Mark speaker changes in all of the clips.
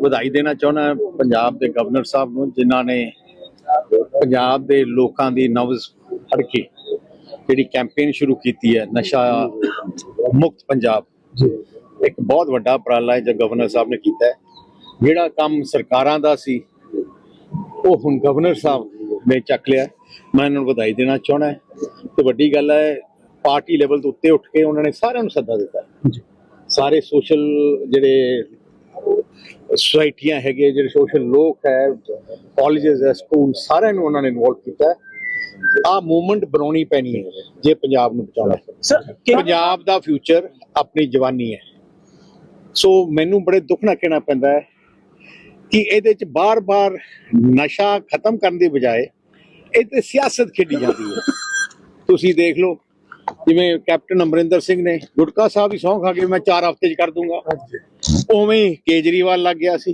Speaker 1: ਵਧਾਈ ਦੇਣਾ ਚਾਹੁੰਦਾ ਪੰਜਾਬ ਦੇ ਗਵਰਨਰ ਸਾਹਿਬ ਨੂੰ ਜਿਨ੍ਹਾਂ ਨੇ ਪੰਜਾਬ ਦੇ ਲੋਕਾਂ ਦੀ ਨਬਜ਼ ਫੜ ਕੇ ਜਿਹੜੀ ਕੈਂਪੇਨ ਸ਼ੁਰੂ ਕੀਤੀ ਹੈ ਨਸ਼ਾ ਮੁਕਤ ਪੰਜਾਬ। ਇੱਕ ਬਹੁਤ ਵੱਡਾ ਉਪਰਾਲਾ ਹੈ ਜੋ ਗਵਰਨਰ ਸਾਹਿਬ ਨੇ ਕੀਤਾ ਹੈ। ਜਿਹੜਾ ਕੰਮ ਸਰਕਾਰਾਂ ਦਾ ਸੀ ਉਹ ਹੁਣ ਗਵਰਨਰ ਸਾਹਿਬ ਨੇ ਚੱਕ ਲਿਆ ਮੈਂ ਇਹਨਾਂ ਨੂੰ ਵਧਾਈ ਦੇਣਾ ਚਾਹੁੰਦਾ ਤੇ ਵੱਡੀ ਗੱਲ ਹੈ ਪਾਰਟੀ ਲੈਵਲ ਤੋਂ ਉੱਤੇ ਉੱਠ ਕੇ ਉਹਨਾਂ ਨੇ ਸਾਰਿਆਂ ਨੂੰ ਸੱਦਾ ਦਿੱਤਾ ਸਾਰੇ ਸੋਸ਼ਲ ਜਿਹੜੇ ਸੁਸਾਇਟੀਆਂ ਹੈਗੇ ਜਿਹੜੇ ਸੋਸ਼ਲ ਲੋਕ ਹੈ ਕਾਲਜਸ ਹੈ ਸਕੂਲ ਸਾਰਿਆਂ ਨੂੰ ਉਹਨਾਂ ਨੇ ਇਨਵੋਲਵ ਕੀਤਾ ਆ ਮੂਵਮੈਂਟ ਬਣਾਉਣੀ ਪੈਣੀ ਹੈ ਜੇ ਪੰਜਾਬ ਨੂੰ ਬਚਾਉਣਾ ਹੈ। ਪੰਜਾਬ ਦਾ ਫਿਊਚਰ ਆਪਣੀ ਜਵਾਨੀ ਹੈ। ਸੋ ਮੈਨੂੰ ਬੜੇ ਦੁੱਖ ਨਾਲ ਕਹਿਣਾ ਪੈਂਦਾ ਹੈ ਕਿ ਇਹਦੇ ਚ ਬਾਰ-ਬਾਰ ਨਸ਼ਾ ਖਤਮ ਕਰਨ ਦੀ ਬਜਾਏ ਇਹ ਤੇ ਸਿਆਸਤ ਖੇਡੀ ਜਾਂਦੀ ਹੈ। ਤੁਸੀਂ ਦੇਖ ਲਓ ਜਿਵੇਂ ਕੈਪਟਨ ਅਮਰਿੰਦਰ ਸਿੰਘ ਨੇ ਗੁਟਕਾ ਸਾਹਿਬ ਦੀ ਸਹੁੰ ਖਾ ਕੇ ਮੈਂ 4 ਹਫ਼ਤੇ ਚ ਕਰ ਦੂੰਗਾ। ਉਵੇਂ ਹੀ ਕੇਜਰੀਵਾਲ ਲੱਗ ਗਿਆ ਸੀ।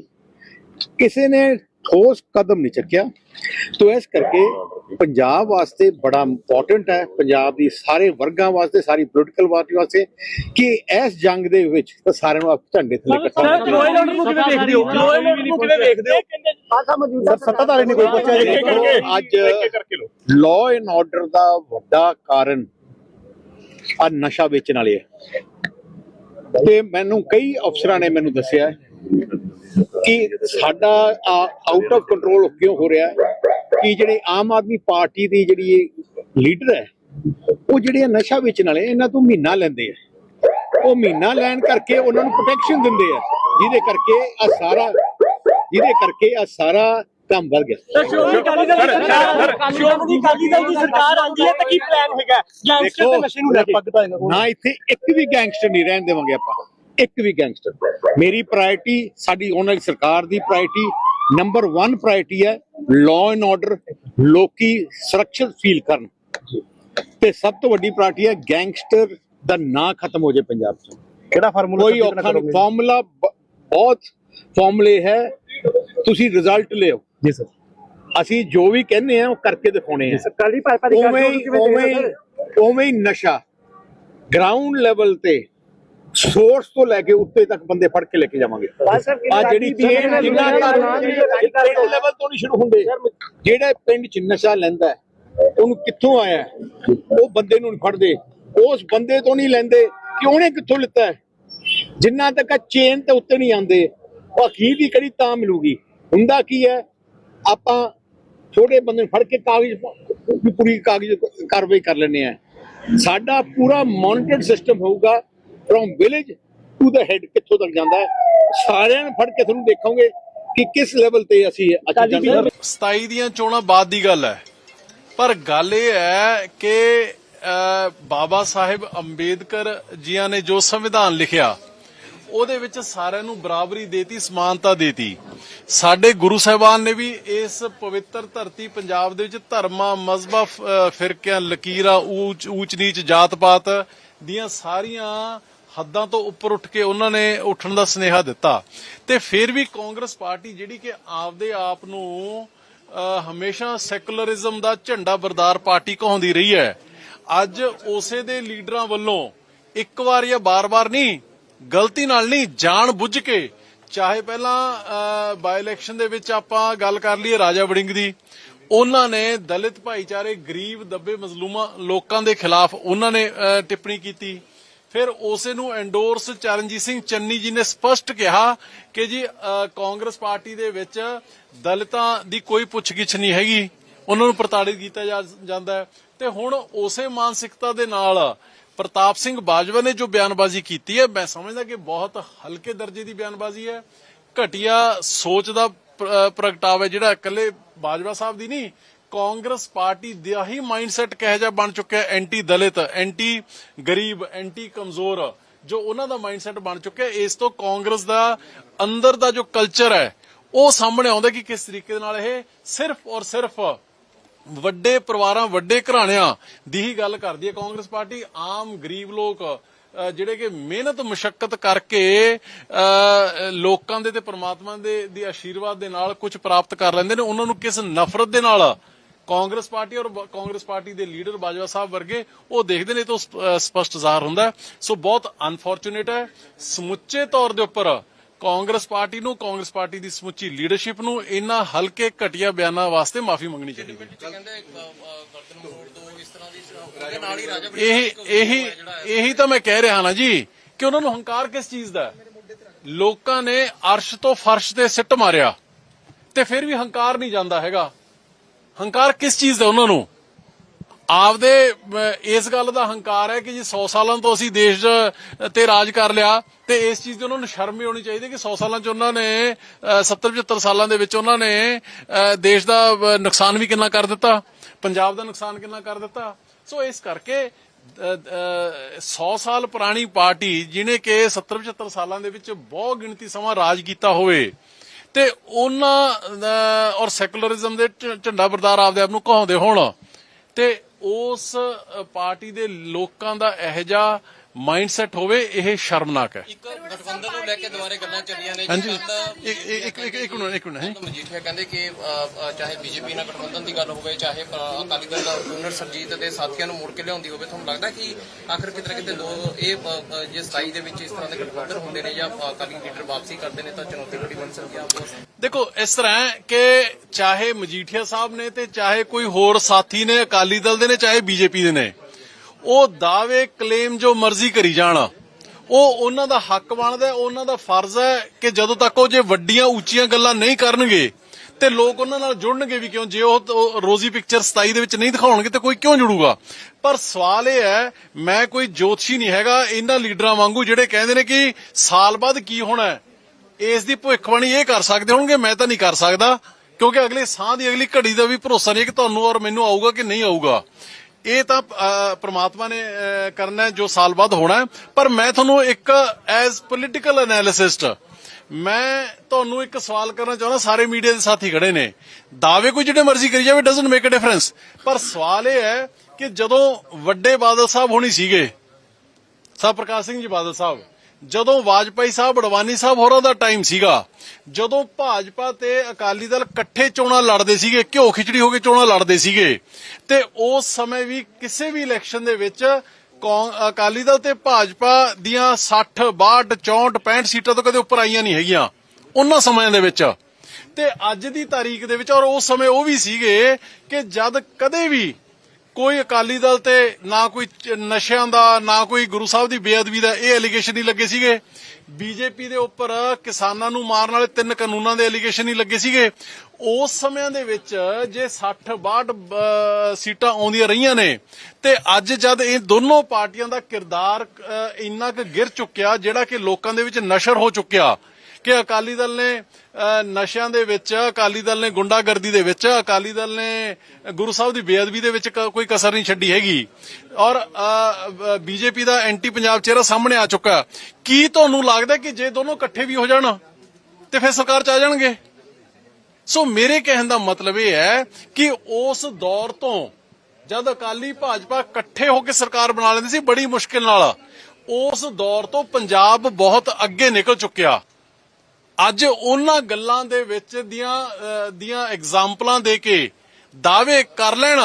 Speaker 1: ਕਿਸੇ ਨੇ ਠੋਸ ਕਦਮ ਨਹੀਂ ਚੱਕਿਆ। ਤੋ ਇਸ ਕਰਕੇ ਪੰਜਾਬ ਵਾਸਤੇ ਬੜਾ ਇੰਪੋਰਟੈਂਟ ਹੈ। ਪੰਜਾਬ ਦੀ ਸਾਰੇ ਵਰਗਾਂ ਵਾਸਤੇ ਸਾਰੀ ਪੋਲੀਟੀਕਲ ਪਾਰਟੀ ਵਾਸਤੇ ਕਿ ਇਸ ਜੰਗ ਦੇ ਵਿੱਚ ਤਾਂ ਸਾਰਿਆਂ ਨੂੰ ਝੰਡੇ ਥੱਲੇ ਇਕੱਠਾ
Speaker 2: ਲੋਇਲ ਆਰਡਰ ਨੂੰ ਕਿਵੇਂ ਦੇਖਦੇ ਹੋ? ਲੋਇਲ ਆਰਡਰ ਨੂੰ ਕਿਵੇਂ ਦੇਖਦੇ ਹੋ?
Speaker 3: ਸਰ ਸੱਤਾਧਾਰੀ ਨੇ ਕੋਈ ਪੁੱਛਿਆ
Speaker 1: ਅੱਜ ਲਾਅ ਐਂਡ ਆਰਡਰ ਦਾ ਵੱਡਾ ਕਾਰਨ ਆ ਨਸ਼ਾ ਵੇਚਣ ਵਾਲੇ ਹੈ ਤੇ ਮੈਨੂੰ ਕਈ ਅਫਸਰਾਂ ਨੇ ਮੈਨੂੰ ਦੱਸਿਆ ਕਿ ਸਾਡਾ ਆਊਟ ਆਫ ਕੰਟਰੋਲ ਕਿਉਂ ਹੋ ਰਿਹਾ ਕਿ ਜਿਹੜੇ ਆਮ ਆਦਮੀ ਪਾਰਟੀ ਦੀ ਜਿਹੜੀ ਲੀਡਰ ਹੈ, ਉਹ ਜਿਹੜੇ ਨਸ਼ਾ ਵੇਚਣ ਵਾਲੇ, ਇਹਨਾਂ ਤੋਂ ਮਹੀਨਾ ਲੈਂਦੇ ਆ। ਉਹ ਮਹੀਨਾ ਲੈਣ ਕਰਕੇ ਉਹਨਾਂ ਨੂੰ ਪ੍ਰੋਟੈਕਸ਼ਨ ਦਿੰਦੇ ਆ। ਜਿਹਦੇ ਕਰਕੇ ਆ ਸਾਰਾ, ਜਿਹਦੇ ਕਰਕੇ ਆ ਸਾਰਾ ਕੰਮ ਵੱਧ ਗਿਆ।
Speaker 2: ਸਰ ਸ਼੍ਰੋਮਣੀ ਅਕਾਲੀ ਦਲ ਦੀ ਸਰਕਾਰ ਸ਼੍ਰੋਮਣੀ ਅਕਾਲੀ ਦਲ ਦੀ ਸਰਕਾਰ ਆਂਦੀ ਹੈ ਤਾਂ ਕੀ ਪਲਾਨ ਹੈਗਾ? ਗੈਂਗਸਟਰ ਤੇ ਨਸ਼ੇ ਨੂੰ ਲੈ ਕੇ
Speaker 1: ਨਾ ਇੱਥੇ ਇੱਕ ਵੀ ਗੈਂਗਸਟਰ ਨਹੀਂ ਰਹਿਣ ਦੇਵਾਂਗੇ ਆਪਾਂ। ਇੱਕ ਵੀ ਗੈਂਗਸਟਰ ਮੇਰੀ ਪ੍ਰਾਇੋਰਟੀ ਸਾਡੀ ਉਹਨਾਂ ਦੀ ਸਰਕਾਰ ਦੀ ਪ੍ਰਾਇੋਰਟੀ ਨੰਬਰ 1 ਪ੍ਰਾਇੋਰਟੀ ਹੈ ਲਾਅ ਐਂਡ ਆਰਡਰ ਲੋਕੀ ਸੁਰੱਖਿਅਤ ਫੀਲ ਕਰਨ। ਤੇ ਸਭ ਤੋਂ ਵੱਡੀ ਪ੍ਰਾਇੋਰਟੀ ਹੈ ਗੈਂਗਸਟਰ ਦਾ ਨਾਂ ਖਤਮ ਹੋ ਜਾਏ ਪੰਜਾਬ 'ਚ।
Speaker 3: ਕਿਹੜਾ ਫਾਰਮੂਲਾ
Speaker 1: ਕੋਈ ਔਖਾ ਫਾਰਮੂਲਾ ਬਹੁਤ ਫਾਰਮੂਲੇ ਹੈ ਤੁਸੀਂ ਰਿਜ਼ਲਟ ਲਿਓ।
Speaker 3: ਜੀ ਸਰ।
Speaker 1: ਅਸੀਂ ਜੋ ਵੀ ਕਹਿੰਦੇ ਆ ਉਹ ਕਰਕੇ ਦਿਖਾਉਣੇ ਆ।
Speaker 3: ਕਾਲੀ ਭਾਜਪਾ
Speaker 1: ਉਵੇਂ ਹੀ ਉਵੇਂ ਹੀ ਉਵੇਂ ਹੀ ਨਸ਼ਾ ਗਰਾਊਂਡ ਲੈਵਲ ਤੇ ਸੋਰਸ ਤੋਂ ਲੈ ਕੇ ਉੱਤੇ ਤੱਕ ਬੰਦੇ ਫੜ ਕੇ ਲੈ ਕੇ ਜਾਵਾਂਗੇ। ਆ ਜਿਹੜੀ ਚੇਨ ਜਿੰਨਾ ਪਿੰਡ ਲੈਵਲ ਤੋਂ ਨਹੀਂ ਸ਼ੁਰੂ ਹੁੰਦੇ। ਜਿਹੜੇ ਪਿੰਡ 'ਚ ਨਸ਼ਾ ਲੈਂਦਾ ਉਹਨੂੰ ਕਿੱਥੋਂ ਆਇਆ? ਉਹ ਬੰਦੇ ਨੂੰ ਨਹੀਂ ਫੜਦੇ। ਉਸ ਬੰਦੇ ਤੋਂ ਨਹੀਂ ਲੈਂਦੇ। ਕਿ ਉਹਨੇ ਕਿੱਥੋਂ ਲਿੱਤਾ ਹੈ? ਜਿੰਨਾ ਤੱਕ ਚੇਨ ਤੇ ਉੱਤੇ ਨਹੀਂ ਆਉਂਦੇ ਉਹ ਅਖੀਰ ਦੀ ਕੜੀ ਤਾਂ ਮਿਲੂਗੀ? ਹੁੰਦਾ ਕੀ ਹੈ? ਆਪਾਂ ਛੋਟੇ ਬੰਦੇ ਨੂੰ ਫੜ ਕੇ ਕਾਗਜ਼ ਪੂਰੀ ਕਾਗਜ਼ ਕਾਰਵਾਈ ਕਰ ਲੈਂਦੇ ਆ ਸਾਡਾ ਪੂਰਾ ਮੋਨੀਟਰਡ ਸਿਸਟਮ ਹੋਊਗਾ from village to the head ਕਿੱਥੋਂ ਤੱਕ ਜਾਂਦਾ ਹੈ। ਸਾਰਿਆਂ ਨੂੰ ਫੜ ਕੇ ਤੁਹਾਨੂੰ ਦੇਖੋਗੇ ਕਿ ਕਿਸ ਲੈਵਲ ਤੇ ਅਸੀਂ ਜਾਂਦੇ ਹਾਂ।
Speaker 4: 27 ਦੀਆਂ ਚੋਣਾਂ ਬਾਅਦ ਦੀ ਗੱਲ ਹੈ। ਪਰ ਗੱਲ ਇਹ ਹੈ ਕਿ ਬਾਬਾ ਸਾਹਿਬ ਅੰਬੇਦਕਰ ਜੀਆਂ ਨੇ ਜੋ ਸੰਵਿਧਾਨ ਲਿਖਿਆ ਉਹਦੇ ਵਿੱਚ ਸਾਰਿਆਂ ਨੂੰ ਬਰਾਬਰੀ ਦੇਤੀ, ਸਮਾਨਤਾ ਦੇਤੀ। ਸਾਡੇ ਗੁਰੂ ਸਾਹਿਬਾਨ ਨੇ ਵੀ ਇਸ ਪਵਿੱਤਰ ਧਰਤੀ ਪੰਜਾਬ ਦੇ ਵਿੱਚ ਧਰਮਾਂ ਮਜ਼ਹਬਾਂ ਫਿਰਕਿਆਂ, ਲਕੀਰਾਂ, ਊਚ ਊਚ ਨੀਚ ਜਾਤ ਪਾਤ ਦੀਆਂ ਸਾਰੀਆਂ ਹੱਦਾਂ ਤੋਂ ਉੱਪਰ ਉੱਠ ਕੇ ਉਹਨਾਂ ਨੇ ਉੱਠਣ ਦਾ ਸਨੇਹਾ ਦਿੱਤਾ। ਤੇ ਫਿਰ ਵੀ ਕਾਂਗਰਸ ਪਾਰਟੀ ਜਿਹੜੀ ਕਿ ਆਪਦੇ ਆਪ ਨੂੰ ਹਮੇਸ਼ਾ ਸੈਕੂਲਰਿਜ਼ਮ ਦਾ ਝੰਡਾ ਬਰਦਾਰ ਪਾਰਟੀ ਕਹਾਉਂਦੀ ਰਹੀ ਹੈ। ਅੱਜ ਉਸੇ ਦੇ ਲੀਡਰਾਂ ਵੱਲੋਂ ਇੱਕ ਵਾਰ ਜਾਂ ਬਾਰ-ਬਾਰ ਨਹੀਂ ਗਲਤੀ ਨਾਲ ਨਹੀਂ, ਜਾਣ ਬੁੱਝ ਕੇ। ਚਾਹੇ ਪਹਿਲਾਂ ਬਾਈ ਇਲੈਕਸ਼ਨ ਦੇ ਵਿੱਚ ਆਪਾਂ ਗੱਲ ਕਰ ਲਈਏ ਰਾਜਾ ਵੜਿੰਗ ਦੀ। ਉਹਨਾਂ ਨੇ ਦਲਿਤ ਭਾਈਚਾਰੇ, ਗਰੀਬ, ਦੱਬੇ ਮਜ਼ਲੂਮਾਂ ਲੋਕਾਂ ਦੇ ਖਿਲਾਫ ਉਹਨਾਂ ਨੇ ਟਿੱਪਣੀ ਕੀਤੀ। ਫਿਰ ਉਸੇ ਨੂੰ ਐਂਡੋਰਸ ਚਰਨਜੀਤ ਸਿੰਘ ਚੰਨੀ ਜੀ ਨੇ ਸਪਸ਼ਟ ਕਿਹਾ ਕਿ ਜੀ ਕਾਂਗਰਸ ਪਾਰਟੀ ਦੇ ਵਿੱਚ ਦਲਿਤਾਂ ਦੀ ਕੋਈ ਪੁੱਛਗਿੱਛ ਨਹੀਂ ਹੈਗੀ। ਉਹਨਾਂ ਨੂੰ ਪ੍ਰਤਾੜਿਤ ਕੀਤਾ ਜਾਂਦਾ ਤੇ ਹੁਣ ਉਸੇ ਮਾਨਸਿਕਤਾ ਦੇ ਨਾਲ ਪ੍ਰਤਾਪ ਸਿੰਘ ਬਾਜਵਾ ਨੇ ਜੋ ਬਿਆਨਬਾਜ਼ੀ ਕੀਤੀ ਹੈ, ਮੈਂ ਸਮਝਦਾ ਕਿ ਬਹੁਤ ਹਲਕੇ ਦਰਜੇ ਦੀ ਬਿਆਨਬਾਜ਼ੀ ਹੈ। ਘਟੀਆ ਸੋਚ ਦਾ ਪ੍ਰ- ਪ੍ਰਗਟਾਵਾ ਹੈ ਜਿਹੜਾ ਇਕੱਲੇ ਬਾਜਵਾ ਸਾਹਿਬ ਦੀ ਨਹੀਂ, ਕਾਂਗਰਸ ਪਾਰਟੀ ਦਾ ਹੀ ਮਾਈਂਡਸੈਟ ਕਿਹੋ ਜਿਹਾ ਬਣ ਚੁੱਕਿਆ ਐਂਟੀ ਦਲਿਤ, ਐਂਟੀ ਗਰੀਬ, ਐਂਟੀ ਕਮਜ਼ੋਰ, ਜੋ ਉਹਨਾਂ ਦਾ ਮਾਈਂਡਸੈਟ ਬਣ ਚੁੱਕਿਆ ਇਸ ਤੋਂ ਕਾਂਗਰਸ ਦਾ ਅੰਦਰ ਦਾ ਜੋ ਕਲਚਰ ਹੈ, ਉਹ ਸਾਹਮਣੇ ਆਉਂਦਾ ਕਿ ਕਿਸ ਤਰੀਕੇ ਦੇ ਨਾਲ ਇਹ ਸਿਰਫ ਔਰ ਸਿਰਫ ਵੱਡੇ ਪਰਿਵਾਰਾਂ, ਵੱਡੇ ਘਰਾਣਿਆਂ ਦੀ ਹੀ ਗੱਲ ਕਰਦੀ ਹੈ ਕਾਂਗਰਸ ਪਾਰਟੀ। ਆਮ ਗਰੀਬ ਲੋਕ ਜਿਹੜੇ ਕਿ ਮਿਹਨਤ ਮੁਸ਼ਕਲ ਕਰਕੇ ਲੋਕਾਂ ਦੇ ਤੇ ਪ੍ਰਮਾਤਮਾ ਦੇ, ਦੀ ਆਸ਼ੀਰਵਾਦ ਦੇ ਨਾਲ ਕੁਝ ਪ੍ਰਾਪਤ ਕਰ ਲੈਂਦੇ ਨੇ। ਉਹਨਾਂ ਨੂੰ ਕਿਸ ਨਫ਼ਰਤ ਦੇ ਨਾਲ ਕਾਂਗਰਸ ਪਾਰਟੀ ਔਰ ਕਾਂਗਰਸ ਪਾਰਟੀ ਦੇ ਲੀਡਰ ਬਾਜਵਾ ਸਾਹਿਬ ਵਰਗੇ ਉਹ ਦੇਖਦੇ ਨੇ ਤਾਂ ਸਪਸ਼ਟ ਜ਼ਾਹਰ ਹੁੰਦਾ ਸੋ ਬਹੁਤ ਅਨਫੋਰਚੂਨੇਟ ਹੈ। ਸਮੁੱਚੇ ਤੌਰ ਦੇ ਉੱਪਰ ਕਾਂਗਰਸ ਪਾਰਟੀ ਨੂੰ ਕਾਂਗਰਸ ਪਾਰਟੀ ਦੀ ਸਮੁੱਚੀ ਲੀਡਰਸ਼ਿਪ ਨੂੰ ਇਹਨਾਂ ਹਲਕੇ ਘਟੀਆ ਬਿਆਨਾਂ ਵਾਸਤੇ ਮਾਫੀ ਮੰਗਣੀ ਚਾਹੀਦੀ ਹੈ। ਇਹ ਇਹੀ ਇਹੀ ਤਾਂ ਮੈਂ ਕਹਿ ਰਿਹਾ ਨਾ ਜੀ ਕਿ ਉਹਨਾਂ ਨੂੰ ਹੰਕਾਰ ਕਿਸ ਚੀਜ਼ ਦਾ? ਲੋਕਾਂ ਨੇ ਅਰਸ਼ ਤੋਂ ਫਰਸ਼ ਤੇ ਸਿੱਟ ਮਾਰਿਆ ਤੇ ਫਿਰ ਵੀ ਹੰਕਾਰ ਨਹੀਂ ਜਾਂਦਾ ਹੈਗਾ। ਹੰਕਾਰ ਕਿਸ ਚੀਜ਼ ਦਾ ਉਹਨਾਂ ਨੂੰ? ਆਪਦੇ ਇਸ ਗੱਲ ਦਾ ਹੰਕਾਰ ਹੈ ਕਿ ਜੀ 100 ਸਾਲਾਂ ਤੋਂ ਅਸੀਂ ਦੇਸ਼ ਤੇ ਰਾਜ ਕਰ ਲਿਆ ਤੇ ਇਸ ਚੀਜ਼ ਦੀ ਉਹਨਾਂ ਨੂੰ ਸ਼ਰਮ ਵੀ ਹੋਣੀ ਚਾਹੀਦੀ ਕਿ 100 ਸਾਲਾਂ ਚ ਉਹਨਾਂ ਨੇ 70 75 ਸਾਲਾਂ ਦੇ ਵਿੱਚ ਉਹਨਾਂ ਨੇ ਦੇਸ਼ ਦਾ ਨੁਕਸਾਨ ਵੀ ਕਿੰਨਾ ਕਰ ਦਿੱਤਾ, ਪੰਜਾਬ ਦਾ ਨੁਕਸਾਨ ਕਿੰਨਾ ਕਰ ਦਿੱਤਾ। ਸੋ ਇਸ ਕਰਕੇ 100 ਸਾਲ ਪੁਰਾਣੀ ਪਾਰਟੀ ਜਿਹਨੇ ਕਿ 70 75 ਸਾਲਾਂ ਦੇ ਵਿੱਚ ਬਹੁਤ ਗਿਣਤੀ ਸਮਾਂ ਰਾਜ ਕੀਤਾ ਹੋਵੇ ਤੇ ਉਹਨਾਂ ਔਰ ਸੈਕੂਲਰਿਜ਼ਮ ਦੇ ਝੰਡਾ ਬਰਦਾਰ ਆਪਦੇ ਆਪ ਨੂੰ ਕਹਾਉਂਦੇ ਹੋਣ ਤੇ ਉਸ ਪਾਰਟੀ ਦੇ ਲੋਕਾਂ ਦਾ ਇਹ ਜਿਹਾ ਮਾਈਂਡਸੈਟ ਹੋਵੇ ਇਹ ਸ਼ਰਮਨਾਕ ਹੈ।
Speaker 5: ਇੱਕ ਗਠਬੰਧਨ ਨੂੰ ਲੈ ਕੇ ਦੁਬਾਰੇ ਗੱਲਾਂ ਚੱਲੀਆਂ ਨੇ
Speaker 4: ਹਾਂਜੀ।
Speaker 5: ਕੱਲ੍ਹ
Speaker 4: ਇੱਕ ਇੱਕ ਇੱਕ ਇੱਕ ਮਿੰਟ ਇੱਕ ਮਿੰਟ ਹੈ।
Speaker 5: ਮਜੀਠੀਆ ਕਹਿੰਦੇ ਕਿ ਅ, ਅ, ਚਾਹੇ ਬੀਜੇਪੀ ਨਾਲ ਗਠਬੰਧਨ ਦੀ ਗੱਲ ਹੋਵੇ ਚਾਹੇ ਅ, ਅਕਾਲੀ ਦਲ ਦਾ ਜੂਨੀਅਰ ਸਰਜੀਤ ਦੇ ਸਾਥੀਆਂ ਨੂੰ ਮੋੜ ਕੇ ਲਿਆਉਂਦੀ ਹੋਵੇ ਤੁਹਾਨੂੰ ਲੱਗਦਾ ਕਿ ਆਖਰ ਕਿਤੇ ਨਾ ਕਿਤੇ ਦੋ ਇਹ ਜੇ 27 ਦੇ ਵਿੱਚ ਇਸ ਤਰ੍ਹਾਂ ਦੇ ਗਠਬੰਧਨ ਹੁੰਦੇ ਨੇ ਜਾਂ ਅਕਾਲੀ ਲੀਡਰ ਵਾਪਸੀ ਕਰਦੇ ਨੇ ਤਾਂ ਚੁਣੌਤੀ ਬਣ ਸਕਦੀ
Speaker 4: ਦੇਖੋ ਇਸ ਤਰ੍ਹਾਂ ਕਿ ਚਾਹੇ ਮਜੀਠੀਆ ਸਾਹਿਬ ਨੇ ਤੇ ਚਾਹੇ ਕੋਈ ਹੋਰ ਸਾਥੀ ਨੇ ਅਕਾਲੀ ਦਲ ਦੇ ਨੇ ਚਾਹੇ ਬੀਜੇਪੀ ਦੇ ਨੇ ਉਹ ਦਾਅਵੇ, ਕਲੇਮ ਜੋ ਮਰਜ਼ੀ ਕਰੀ ਜਾਣ। ਉਹ ਉਹਨਾਂ ਦਾ ਹੱਕ ਬਣਦਾ, ਉਹਨਾਂ ਦਾ ਫਰਜ਼ ਹੈ ਕਿ ਜਦੋਂ ਤੱਕ ਉਹ ਜੇ ਵੱਡੀਆਂ, ਉੱਚੀਆਂ ਗੱਲਾਂ ਨਹੀਂ ਕਰਨਗੇ ਤੇ ਲੋਕ ਉਹਨਾਂ ਨਾਲ ਜੁੜਨਗੇ ਵੀ ਕਿਉਂ? ਜੇ ਉਹ ਉਹ ਰੋਜ਼ੀ ਪਿਕਚਰ 27 ਦੇ ਵਿੱਚ ਨਹੀਂ ਦਿਖਾਉਣਗੇ ਤੇ ਕੋਈ ਕਿਉਂ ਜੁੜੂਗਾ? ਪਰ ਸਵਾਲ ਇਹ ਹੈ, ਮੈਂ ਕੋਈ ਜੋਤਸ਼ੀ ਨਹੀਂ ਹੈਗਾ, ਇਹਨਾਂ ਲੀਡਰਾਂ ਵਾਂਗੂ ਜਿਹੜੇ ਕਹਿੰਦੇ ਨੇ ਕਿ ਸਾਲ ਬਾਅਦ ਕੀ ਹੋਣਾ ਹੈ, ਇਸ ਦੀ ਭਵਿੱਖਬਾਣੀ ਇਹ ਕਰ ਸਕਦੇ ਹੋਣਗੇ, ਮੈਂ ਤਾਂ ਨਹੀਂ ਕਰ ਸਕਦਾ, ਕਿਉਂਕਿ ਅਗਲੇ ਸਾਹ ਦੀ ਅਗਲੀ ਘੜੀ ਦਾ ਵੀ ਭਰੋਸਾ ਨਹੀਂ ਕਿ ਤੁਹਾਨੂੰ ਔਰ ਮੈਨੂੰ ਆਊਗਾ ਕਿ ਨਹੀਂ ਆਊਗਾ। ਇਹ ਤਾਂ ਪ੍ਰਮਾਤਮਾ ਨੇ ਕਰਨਾ ਜੋ ਸਾਲ ਬਾਅਦ ਹੋਣਾ ਪਰ ਮੈਂ ਤੁਹਾਨੂੰ ਇੱਕ ਐਜ਼ ਪੋਲੀਟੀਕਲ ਐਨਾਲਿਸਿਸਟ, ਮੈਂ ਤੁਹਾਨੂੰ ਇੱਕ ਸਵਾਲ ਕਰਨਾ ਚਾਹੁੰਦਾ, ਸਾਰੇ ਮੀਡੀਆ ਦੇ ਸਾਥੀ ਖੜੇ ਨੇ। ਦਾਅਵੇ ਕੋਈ ਜਿਹੜੇ ਮਰਜ਼ੀ ਕਰੀ ਜਾਵੇ ਡਸਨਟ ਮੇਕ ਅ ਡਿਫਰੈਂਸ ਪਰ ਸਵਾਲ ਇਹ ਹੈ ਕਿ ਜਦੋਂ ਵੱਡੇ ਬਾਦਲ ਸਾਹਿਬ ਹੋਣੀ ਸੀਗੇ ਸਾਹਿਬ ਪ੍ਰਕਾਸ਼ ਸਿੰਘ ਜੀ ਬਾਦਲ ਸਾਹਿਬ ਜਦੋਂ ਵਾਜਪਾਈ ਸਾਹਿਬ, ਅਡਵਾਨੀ ਸਾਹਿਬ ਹੋਰਾਂ ਦਾ ਟਾਈਮ ਸੀਗਾ, ਜਦੋਂ ਭਾਜਪਾ ਤੇ ਅਕਾਲੀ ਦਲ ਇਕੱਠੇ ਚੋਣਾਂ ਲੜਦੇ ਸੀਗੇ, ਘਿਓ ਖਿਚੜੀ ਹੋ ਕੇ ਚੋਣਾਂ ਲੜਦੇ ਸੀਗੇ, ਤੇ ਉਸ ਸਮੇਂ ਵੀ ਕਿਸੇ ਵੀ ਇਲੈਕਸ਼ਨ ਦੇ ਵਿੱਚ ਕੌਂ- ਅਕਾਲੀ ਦਲ ਤੇ ਭਾਜਪਾ ਦੀਆਂ 60 62 64 65 ਸੀਟਾਂ ਤੋਂ ਕਦੇ ਉੱਪਰ ਆਈਆਂ ਨਹੀਂ ਹੈਗੀਆਂ, ਉਹਨਾਂ ਸਮਿਆਂ ਦੇ ਵਿੱਚ। ਤੇ ਅੱਜ ਦੀ ਤਾਰੀਖ ਦੇ ਵਿੱਚ ਔਰ ਉਸ ਸਮੇਂ ਉਹ ਵੀ ਸੀਗੇ ਕਿ ਜਦ ਕਦੇ ਵੀ ਕੋਈ ਅਕਾਲੀ ਦਲ ਤੇ ਨਾ ਕੋਈ ਨਸ਼ਿਆਂ ਦਾ, ਨਾ ਕੋਈ ਗੁਰੂ ਸਾਹਿਬ ਦੀ ਬੇਅਦਬੀ ਦਾ ਇਹ ਐਲੀਗੇਸ਼ਨ ਨਹੀਂ ਲੱਗੇ ਸੀਗੇ। ਬੀਜੇਪੀ ਦੇ ਉੱਪਰ ਕਿਸਾਨਾਂ ਨੂੰ ਮਾਰਨ ਵਾਲੇ ਤਿੰਨ ਕਾਨੂੰਨਾਂ ਦੇ ਐਲੀਗੇਸ਼ਨ ਨਹੀਂ ਲੱਗੇ ਸੀਗੇ। ਉਸ ਸਮਿਆਂ ਦੇ ਵਿੱਚ ਜੇ 60 62 ਸੀਟਾਂ ਆਉਂਦੀਆਂ ਰਹੀਆਂ ਨੇ, ਤੇ ਅੱਜ ਜਦ ਇਹ ਦੋਨੋਂ ਪਾਰਟੀਆਂ ਦਾ ਕਿਰਦਾਰ ਇੰਨਾ ਕੁ ਗਿਰ ਚੁੱਕਿਆ, ਜਿਹੜਾ ਕਿ ਲੋਕਾਂ ਦੇ ਵਿੱਚ ਨਸ਼ਰ ਹੋ ਚੁੱਕਿਆ ਕਿ ਅਕਾਲੀ ਦਲ ਨੇ ਨਸ਼ਿਆਂ ਦੇ ਵਿੱਚ, ਅਕਾਲੀ ਦਲ ਨੇ ਗੁੰਡਾਗਰਦੀ ਦੇ ਵਿੱਚ, ਅਕਾਲੀ ਦਲ ਨੇ ਗੁਰੂ ਸਾਹਿਬ ਦੀ ਬੇਅਦਬੀ ਦੇ ਵਿੱਚ ਕੋਈ ਕਸਰ ਨਹੀਂ ਛੱਡੀ ਹੈਗੀ। ਔਰ ਬੀਜੇਪੀ ਦਾ ਐਂਟੀ ਪੰਜਾਬ ਚਿਹਰਾ ਸਾਹਮਣੇ ਆ ਚੁੱਕਾ ਕੀ ਤੁਹਾਨੂੰ ਲੱਗਦਾ ਕਿ ਜੇ ਦੋਨੋਂ ਇਕੱਠੇ ਵੀ ਹੋ ਜਾਣ, ਤੇ ਫਿਰ ਸਰਕਾਰ ਚ ਆ ਜਾਣਗੇ? ਸੋ ਮੇਰੇ ਕਹਿਣ ਦਾ ਮਤਲਬ ਇਹ ਹੈ ਕਿ ਉਸ ਦੌਰ ਤੋਂ ਜਦ ਅਕਾਲੀ ਭਾਜਪਾ ਇਕੱਠੇ ਹੋ ਕੇ ਸਰਕਾਰ ਬਣਾ ਲੈਂਦੀ ਸੀ ਬੜੀ ਮੁਸ਼ਕਿਲ ਨਾਲ, ਉਸ ਦੌਰ ਤੋਂ ਪੰਜਾਬ ਬਹੁਤ ਅੱਗੇ ਨਿਕਲ ਚੁੱਕਿਆ। ਅੱਜ ਉਹਨਾਂ ਗੱਲਾਂ ਦੇ ਵਿੱਚ ਦੀਆਂ ਦੀਆਂ ਐਗਜ਼ਾਮਪਲਾਂ ਦੇ ਕੇ ਦਾਅਵੇ ਕਰ ਲੈਣ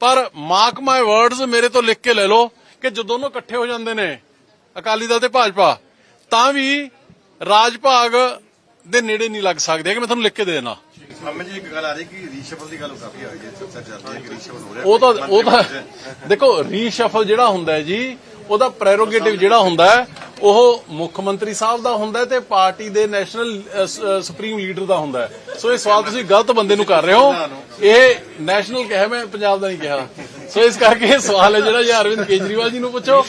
Speaker 4: ਪਰ ਮਾਰਕ ਮਾਈ ਵਰਡਸ ਮੇਰੇ ਤੋਂ ਲਿਖ ਕੇ ਲੈ ਲਓ ਕਿ ਜਦੋਂ ਦੋਨੋਂ ਇਕੱਠੇ ਹੋ ਜਾਂਦੇ ਨੇ ਅਕਾਲੀ ਦਲ ਤੇ ਭਾਜਪਾ ਤਾਂ ਵੀ ਰਾਜ ਭਾਗ ਦੇ ਨੇੜੇ ਨਹੀਂ ਲੱਗ ਸਕਦੇ ਕਿ ਮੈਂ ਤੁਹਾਨੂੰ ਲਿਖ ਕੇ ਦੇ ਦੇਣਾ
Speaker 3: ਜੀ ਇੱਕ ਗੱਲ ਆ ਰਹੀ ਕਿ ਰੀਸ਼ਫਲ ਦੀ ਗੱਲ ਕਾਫੀ ਆ ਰਹੀ ਹੈ ਚਰਚਾ ਚੱਲ ਰਹੀ ਹੈ ਕਿ ਰੀਸ਼ਫਲ ਹੋ ਰਿਹਾ
Speaker 4: ਉਹ ਤਾਂ ਉਹ ਤਾਂ ਦੇਖੋ ਰੀਸ਼ਫਲ ਜਿਹੜਾ ਹੁੰਦਾ ਜੀ ਉਹਦਾ ਪ੍ਰੈਰੋਗੇਟਿਵ ਜਿਹੜਾ ਹੁੰਦਾ ਹੈ ਉਹ ਮੁੱਖ ਮੰਤਰੀ ਸਾਹਿਬ ਦਾ ਹੁੰਦਾ ਤੇ ਪਾਰਟੀ ਦੇ ਨੈਸ਼ਨਲ ਸੁਪਰੀਮ ਲੀਡਰ ਦਾ ਹੁੰਦਾ ਸੋ ਇਹ ਸਵਾਲ ਤੁਸੀਂ ਗਲਤ ਬੰਦੇ ਨੂੰ ਕਰ ਰਹੇ ਹੋ। ਇਹ ਨੈਸ਼ਨਲ ਕਿਹਾ ਮੈਂ, ਪੰਜਾਬ ਦਾ ਨਹੀਂ ਕਿਹਾ। ਸੋ ਇਸ ਕਰਕੇ ਇਹ ਸਵਾਲ ਹੈ ਜਿਹੜਾ ਜੀ ਅਰਵਿੰਦ ਕੇਜਰੀਵਾਲ ਜੀ ਨੂੰ ਪੁੱਛੋ।